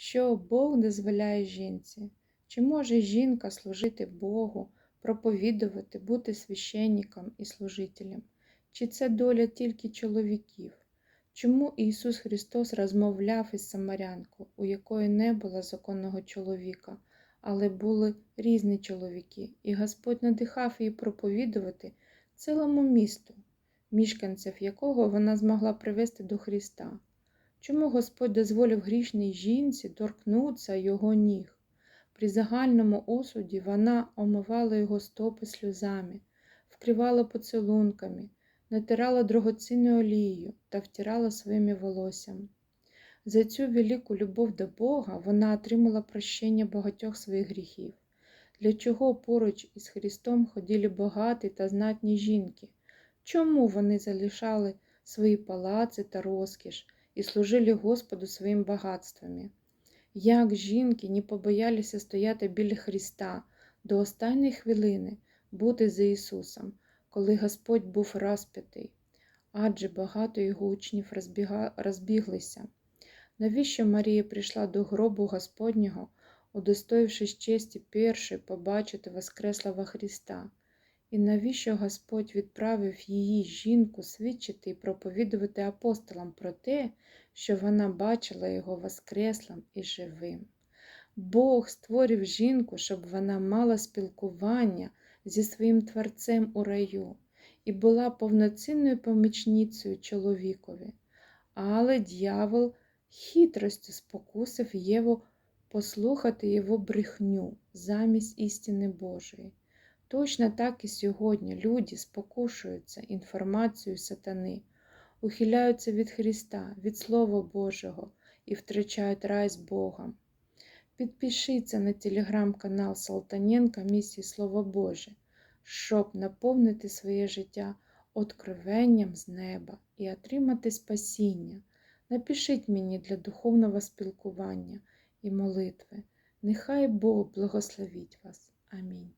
що Бог дозволяє жінці? Чи може жінка служити Богу, проповідувати, бути священником і служителем? Чи це доля тільки чоловіків? Чому Ісус Христос розмовляв із самарянкою, у якої не було законного чоловіка, але були різні чоловіки, і Господь надихав її проповідувати цілому місту, мешканців якого вона змогла привести до Христа? Чому Господь дозволив грішній жінці торкнутися його ніг? При загальному осуді вона омивала його стопи сльозами, вкривала поцілунками, натирала дорогоцінною олією та втирала своїми волоссями. За цю велику любов до Бога вона отримала прощення багатьох своїх гріхів, для чого поруч із Христом ходили багаті та знатні жінки. Чому вони залишали свої палаци та розкіш і служили Господу своїм багатствами? Як жінки не побоялися стояти біля Христа до останньої хвилини, бути за Ісусом, коли Господь був розп'ятий, адже багато його учнів розбіглися. Навіщо Марія прийшла до гробу Господнього, удостоївшись честі першої побачити Воскреслого Христа? І навіщо Господь відправив її жінку свідчити і проповідувати апостолам про те, що вона бачила його воскреслим і живим? Бог створив жінку, щоб вона мала спілкування зі своїм Творцем у раю і була повноцінною помічницею чоловікові. Але дьявол хитростю спокусив Єву послухати його брехню замість істини Божої. Точно так і сьогодні люди спокушуються інформацією сатани, ухиляються від Христа, від Слова Божого і втрачають рай з Богом. Підпишіться на телеграм-канал Салтаненка місії Слово Боже, щоб наповнити своє життя откровенням з неба і отримати спасіння. Напишіть мені для духовного спілкування і молитви. Нехай Бог благословить вас. Амінь.